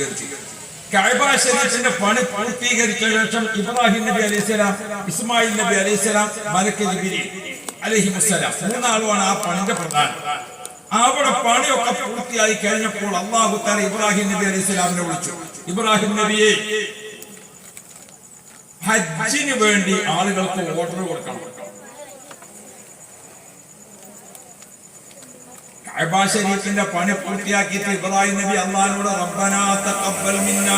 പൂർത്തീകരിച്ചു കഅബ പണി പൂർത്തീകരിച്ച ശേഷം ഇബ്രാഹിം നബി അലൈഹിസ്സലാം ഇസ്മായിൽ നബി അലൈഹിസ്സലാം മലക്ക് ജിബിരി അലൈഹിമുസ്സലാം മൂന്നാളുമാണ് ആ പണിന്റെ പ്രധാനം. അവിടെ പണിയൊക്കെ പൂർത്തിയായി കഴിഞ്ഞപ്പോൾ അള്ളാഹു താല ഇബ്രാഹിം നബി അലൈഹിസ്ലാമിനെ വിളിച്ചു. ഇബ്രാഹിം നബിയെ ഹജ്ജിന് വേണ്ടി ആളുകൾക്ക് ഓർഡർ കൊടുക്കണം. കഅബ ശരീഫിന്റെ പണി പൂർത്തിയാക്കിയിട്ട് ഇബ്രാഹിം നബി അള്ളഹാനോട് റബ്ബനാ തഖബ്ബൽ മിന്നാ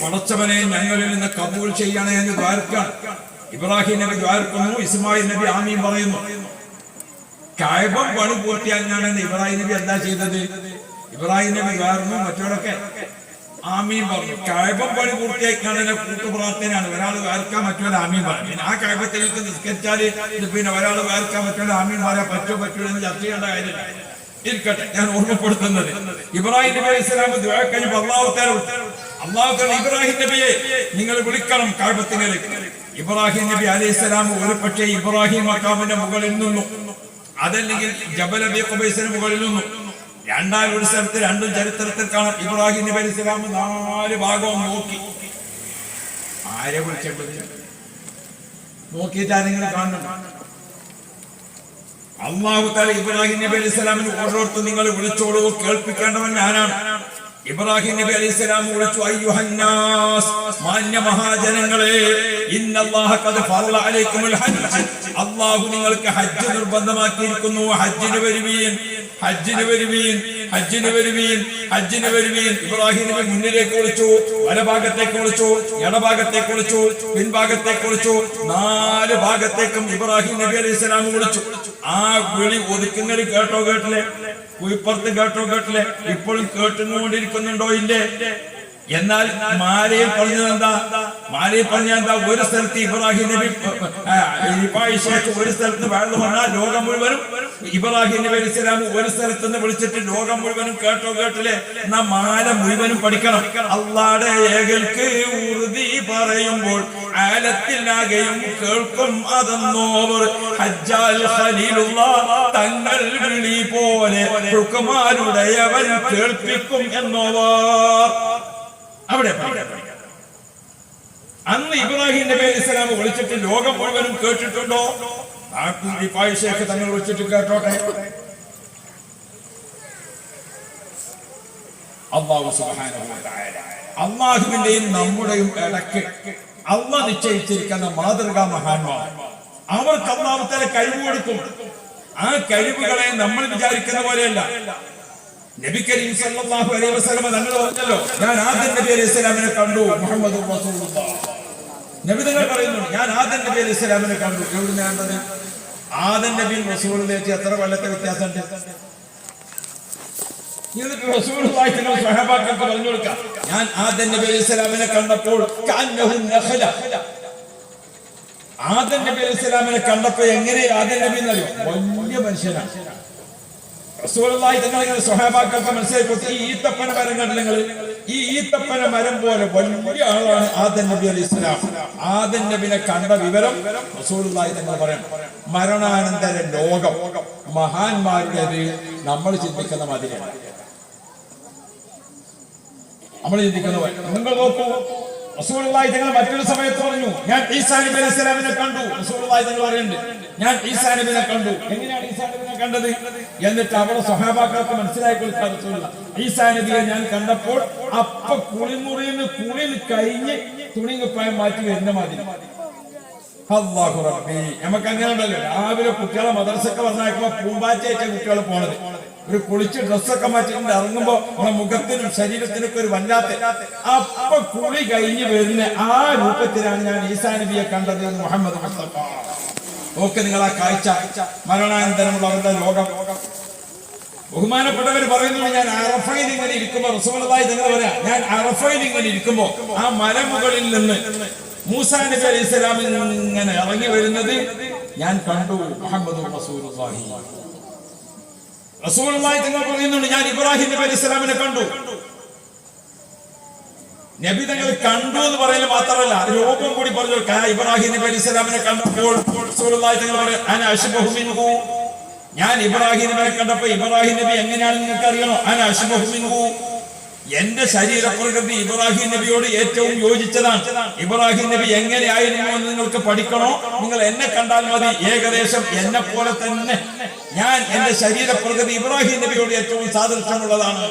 പടച്ചവനെ ഞങ്ങളിൽ നിന്ന് കബൂൽ ചെയ്യണേ എന്ന് ദ്വാരക്കാണ്. ഇബ്രാഹിം നബി ദ്വാരക്കുന്നു ഇസ്മായിൽ നബി ആമീൻ പറയുന്നു. കായബം പണി പൂർത്തിയാക്കാണെന്ന് ഇബ്രാഹിം നബി എന്താ ചെയ്തത്? ഇബ്രാഹിം നബി ദ്വാരുന്നു മറ്റവരൊക്കെ ആമീൻ പറഞ്ഞു. കായബം പണി പൂർത്തിയാക്കാണെന്ന കൂട്ടുപ്രാർത്ഥനയാണ്. ഒരാൾ വേർക്കാൻ മറ്റൊരു ആമീൻ പറഞ്ഞു. പിന്നെ ആ കായബത്തിലേക്ക് നിസ്കരിച്ചാൽ പിന്നെ ഒരാൾ വേർക്കാൻ മറ്റൊരു ആമീൻ പറയാൻ പറ്റോ പറ്റൂ എന്ന് ചർച്ച ചെയ്യേണ്ട കാര്യമില്ല. ഇരിക്കട്ടെ ഞാൻ ഓർമ്മപ്പെടുത്തുന്നത്. ഇബ്രാഹിം നബി സ്വലാം കഴിഞ്ഞപ്പോൾ അള്ളാഹു തആല അള്ളാഹു ഇബ്രാഹിം നബിയെ നിങ്ങൾ വിളിക്കണം കാഴ്പത്തിലേക്ക് ഇബ്രാഹിം നബി അലൈഹി സ്വലാം ഒരു പക്ഷേ ഇബ്രാഹിം മക്കാമിന്റെ മുകളിൽ നിന്നു. അതല്ലെങ്കിൽ ജബൽ നബി കുബൈസിന് മുകളിൽ നിന്നു. രണ്ടാം ഉത്സവത്തിൽ രണ്ടും ചരിത്രത്തിൽ കാണാം. ഇബ്രാഹിം നബി അലൈഹി സ്വലാം നാല് ഭാഗവും നോക്കി. ആരെ വിളിച്ചത് നോക്കിയിട്ട് ആരെങ്കിലും കാണുന്നുണ്ടോ അള്ളാഹു താല ഇബ്രാഹിം നബി അലൈഹി സ്വലാമിന് ഓരോരുത്തർ നിങ്ങൾ വിളിച്ചോളൂ കേൾപ്പിക്കേണ്ടവൻ ഞാനാണ്. ഇബ്രാഹിം നബി അലൈഹി സ്വലാം വിളിച്ചു അയ്യുഹന്നാസ് മാന്യ മഹാജനങ്ങളെ അള്ളാഹു നിങ്ങൾക്ക് ഹജ്ജ് നിർബന്ധമാക്കിയിരിക്കുന്നു ഹജ്ജിന് വരുവീൻ. ഹജ്ജിന് വരുവീൻ ഹജ്ജിന് വരുവീൻ ഹജ്ജിന് വരുവീൻ. ഇബ്രാഹിം നബി മുന്നിലേക്ക് വിളിച്ചു വലഭാഗത്തേക്ക് വിളിച്ചു ഇടഭാഗത്തേക്ക് വിളിച്ചു പിൻഭാഗത്തേക്ക് വിളിച്ചു നാല് ഭാഗത്തേക്കും ഇബ്രാഹിം നബി അലൈഹി സ്വലാം വിളിച്ചു ആ വിളി ഒതുക്കുന്നത് കേട്ടോ കേട്ടില്ലേ? കുയിപ്പുറത്ത് കേട്ടോ കേട്ടില്ലേ? ഇപ്പോഴും കേട്ടുകൊണ്ടിരിക്കുന്നുണ്ടോ ഇല്ലേ? എന്നാൽ മാലയിൽ പറഞ്ഞത് എന്താ? മാലയിൽ പറഞ്ഞ എന്താ? ഒരു സ്ഥലത്ത് ഇബ്രാഹിം നബി ഒരു സ്ഥലത്ത് വെള്ളം വന്നാൽ ലോകം മുഴുവനും ഇബ്രാഹിം നബി സ്വലാം ഒരു സ്ഥലത്ത് നിന്ന് വിളിച്ചിട്ട് ലോകം മുഴുവനും കേട്ടോ കേട്ടില്ലേ? എന്നാ മാല മുഴുവനും പഠിക്കണം. അള്ളാടെ ഏകൽക്ക് ഉറുതി പറയുമ്പോൾ ആലത്തിലാകെയും കേൾക്കും ഖലീലുള്ള തങ്ങൾ വിളി പോലെ കേൾപ്പിക്കും എന്നോവർ. അവിടെ. അന്ന് ഇബ്രാഹിം നബി അലൈഹി വിളിച്ചിട്ട് ലോകം മുഴുവനും കേട്ടിട്ടുണ്ടോ? ഷേഖ് തന്നെ വിളിച്ചിട്ട് കേട്ടോട്ടെ? അള്ളാഹുവിന്റെയും നമ്മുടെയും ഇടയ്ക്ക് അള്ള നിശ്ചയിച്ചിരിക്കുന്ന മാതൃകാ മഹാന്മാർ. അവർക്ക് അള്ളാഹുത്തല കഴിവ് കൊടുക്കും. ആ കഴിവുകളെ നമ്മൾ വിചാരിക്കുന്ന പോലെയല്ല. നബി സല്ലല്ലാഹു അലൈഹി വസല്ലം തങ്ങൾ പറഞ്ഞല്ലോ ഞാൻ ആദ്യം നബി അലൈഹി സ്വലാമിനെ കണ്ടു മുഹമ്മദ് നബി തങ്ങൾ പറയുന്നു ഞാൻ ആദ്യം നബി അലൈഹി സ്വലാമിനെ കണ്ടു. എവിടുന്ന് കണ്ടത് ആദ്യം നബിയും റസൂലിലേക്ക് എത്ര കൊല്ലത്തെ വ്യത്യാസമുണ്ട്. എന്നിട്ട് പറഞ്ഞു ഞാൻ നബി കണ്ടപ്പോൾ നബി കണ്ടപ്പോൾ എങ്ങനെ ആദം നബി എന്നറിയോ? വലിയ മനുഷ്യനാണ്. ഈത്തപ്പന മരം നിങ്ങൾ ഈ ഈത്തപ്പന മരം പോലെ വലിയ ആളാണ് ആദൻ നബി അലി ഇസ്ലാം ആദൻ നബിനെ കണ്ട വിവരം റസൂലുള്ളാഹി തങ്ങൾ പറയാം. മരണാനന്തര ലോകം മഹാന്മാരുടെ നമ്മൾ ചിന്തിക്കുന്ന മാതിരിയാണ് നമ്മൾ ചിന്തിക്കുന്ന നിങ്ങൾ നോക്കൂ. റസൂലുള്ളാഹി തങ്ങൾ മറ്റൊരു സമയത്ത് പറഞ്ഞു ഞാൻ ഈസാ നബി അലൈഹി സ്വലാമിനെ കണ്ടു. റസൂലുള്ളാഹി തങ്ങൾ പറയുന്നുണ്ട് ഞാൻ ഈസാ നബിനെ കണ്ടു. എങ്ങനെയാണ് ഈസാ നബിനെ കണ്ടത്? എന്നിട്ട് അവിടെ സ്വഹാബാക്കൾക്ക് മനസ്സിലാക്കി കൊടുക്കാൻ റസൂലുള്ള. ഈസാ നബിയെ ഞാൻ കണ്ടപ്പോൾ അപ്പൊ കുളിമുറിയിൽ നിന്ന് കുളിൽ കഴിഞ്ഞ് തുണി കുപ്പായം മാറ്റി വരുന്ന മാതിരി. അള്ളാഹു നമുക്ക് അങ്ങനെ ഉണ്ടല്ലോ രാവിലെ കുട്ടികളെ മദർസൊക്കെ പറഞ്ഞേക്കുമ്പോ പൂമ്പാറ്റേറ്റ കുട്ടികൾ പോണത്. ഒരു കുളിച്ച് ഡ്രസ്സൊക്കെ മാറ്റിക്കൊണ്ട് ഇറങ്ങുമ്പോ നമ്മുടെ മുഖത്തിനും ശരീരത്തിനൊക്കെ ഒരു വല്ലാത്ത അപ്പൊ കുളി കഴിഞ്ഞ് വരുന്ന ആ രൂപത്തിലാണ് ഞാൻ ഈസാ നബിയെ കണ്ടത് മുഹമ്മദ് മുസ്തഫ. നോക്ക് നിങ്ങൾ ആ കാഴ്ച. മരണാനന്തരമുള്ള അവരുടെ ലോകം. ബഹുമാനപ്പെട്ടവർ പറയുന്നത് ഞാൻ അറഫയിൽ ഇങ്ങനെ ഇരിക്കുമ്പോ റസൂലതായി നിങ്ങൾ പറയാം? ഞാൻ അറഫയിൽ ഇങ്ങനെ ഇരിക്കുമ്പോ ആ മലമുകളിൽ നിന്ന് മൂസാ നബി അലൈഹി ഇങ്ങനെ ഇറങ്ങി വരുന്നത് ഞാൻ കണ്ടു മുഹമ്മദ് റസൂലുള്ളാഹി. റസൂലുള്ളാഹി തങ്ങൾ പറയുന്നുണ്ട് ഞാൻ ഇബ്രാഹിം നബി അലൈഹി കണ്ടു. നബി തങ്ങൾ കണ്ടു എന്ന് പറയുന്നത് മാത്രമല്ല രൂപം കൂടി പറഞ്ഞു. ഇബ്രാഹിം നബി അലൈഹി സ്വലാമിനെ കണ്ടപ്പോൾ റസൂലുള്ളാഹി തങ്ങൾ ഞാൻ ഇബ്രാഹിം നബിയെ കണ്ടപ്പോ ഇബ്രാഹിം നബി എങ്ങനെയാണെന്ന് നിങ്ങൾക്ക് അറിയണോ അന അശ്ബഹു മിൻഹു. എന്റെ ശരീരപ്രകൃതി ഇബ്രാഹിം നബിയോട് ഏറ്റവും യോജിച്ചതാണ്. ഇബ്രാഹിം നബി എങ്ങനെയായിരുന്നു എന്ന് നിങ്ങൾക്ക് പഠിക്കണോ? നിങ്ങൾ എന്നെ കണ്ടാൽ മതി. ഏകദേശം എന്നെ പോലെ തന്നെ. ഞാൻ എന്റെ ശരീരപ്രകൃതി ഇബ്രാഹിം നബിയോട് ഏറ്റവും സാദൃശ്യമുള്ളതാണ്.